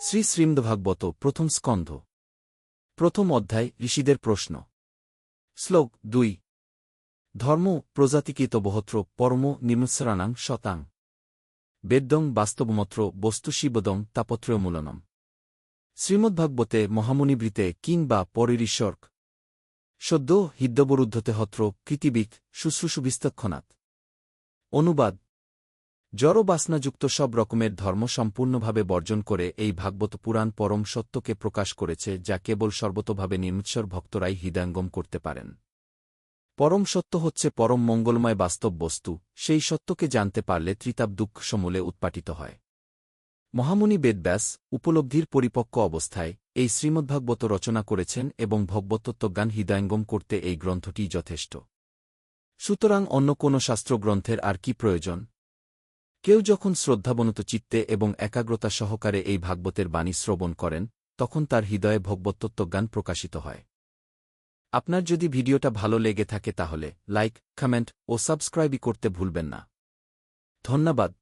শ্রী শ্রীমদ্ভাগবত প্রথম স্কন্ধ। প্রথম অধ্যায়, ঋষিদের প্রশ্ন। শ্লোক দুই। ধর্ম প্রজাতিকৃত বহত্র পরম নিমৎসরাণাং শতাং। বেদ্যং বাস্তবমত্র বস্তুশিবদং তাপত্রয়মূলনম। শ্রীমদ্ভাগবতে মহামুনিবৃতে কিংবা বা সদ্য হিদ্যবরুদ্ধতে হত্র কৃতিবিক শুশ্রূষুবিস্তক্ষণাৎ। অনুবাদ জড় বাসনাযুক্ত সব রকমের ধর্ম সম্পূর্ণভাবে বর্জন করে এই ভাগবত পুরাণ পরম সত্যকে প্রকাশ করেছে, যা কেবল সর্বতভাবে নির্মিৎসর ভক্তরাই হৃদয়ঙ্গম করতে পারেন। পরম সত্য হচ্ছে পরম মঙ্গলময় বাস্তব বস্তু, সেই সত্যকে জানতে পারলে ত্রিতাপ দুঃখ সমূলে উৎপাটিত হয়। মহামুনি বেদব্যাস, উপলব্ধির পরিপক্ক অবস্থায়, এই শ্রীমদ্ভাগবত রচনা করেছেন এবং ভগবতত্ত্বজ্ঞান হৃদয়ঙ্গম করতে এই গ্রন্থটি যথেষ্ট। সুতরাং অন্য কোন শাস্ত্রগ্রন্থের আর কি প্রয়োজন? কেউ যখন শ্রদ্ধাবনত চিত্তে এবং একাগ্রতা সহকারে এই ভাগবতের বাণী শ্রবণ করেন, তখন তার হৃদয়ে ভগবতত্ত্বজ্ঞান প্রকাশিত হয়। আপনার যদি ভিডিওটা ভালো লেগে থাকে তাহলে লাইক, কমেন্ট ও সাবস্ক্রাইবই করতে ভুলবেন না। ধন্যবাদ।